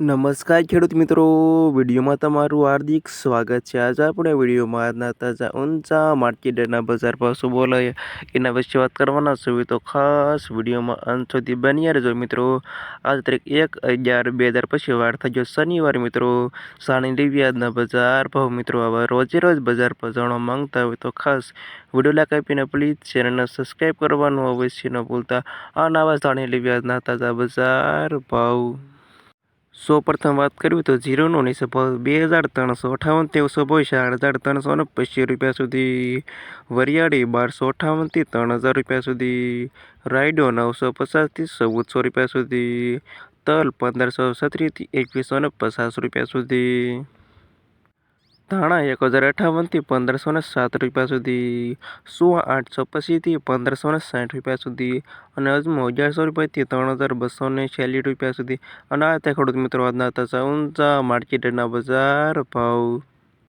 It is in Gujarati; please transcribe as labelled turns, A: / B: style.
A: નમસ્કાર ખેડૂત મિત્રો, વિડીયોમાં તમારું હાર્દિક સ્વાગત છે. આજે આપણે વિડીયોમાં આજના તાજા, ઊંચા માર્કેટના બજાર શું બોલાય એના વિશે વાત કરવાના છું. તો ખાસ વિડીયોમાં અંત સુધી બન્યા રહેજો મિત્રો. આજ તારીખ એક અગિયાર બે હજાર પછી વાર થઈ ગયો શનિવાર મિત્રો. સાણી લેવી આજના બજાર ભાવ મિત્રો. આવા રોજે રોજ બજાર પર જાણવા માંગતા હોય તો ખાસ વીડિયો લાઈક આપીને પ્લીઝ ચેનલને સબસ્ક્રાઈબ કરવાનું અવશ્ય ન ભૂલતા. આ નવા સાણી લેવી આજના તાજા બજાર ભાવ સૌ પ્રથમ વાત કરવી તો જીરોનો નીચે ભાવ બે હજાર ત્રણસો અઠાવન તેવસો ભાવ ચાર હજાર ત્રણસો ને પચીસ રૂપિયા સુધી વરિયાળી, બારસો અઠાવનથી ત્રણ હજાર રૂપિયા સુધી રાયડો, નવસો પચાસથી ચૌદસો રૂપિયા સુધી તલ, પંદરસો છત્રીસથી એકવીસો ને પચાસ રૂપિયા સુધી ધાણા એક હજાર અઠાવનથી પંદરસો ને સાત રૂપિયા સુધી સુવા આઠસો પચીસથી પંદરસો ને સાઠ રૂપિયા સુધી અને અજમો અગિયારસો રૂપિયાથી ત્રણ હજાર બસો ને છ્યાલીસ રૂપિયા સુધી અને આ તે ખેડૂત મિત્રો આજના તાજા ઊંચા માર્કેટના બજાર ભાવ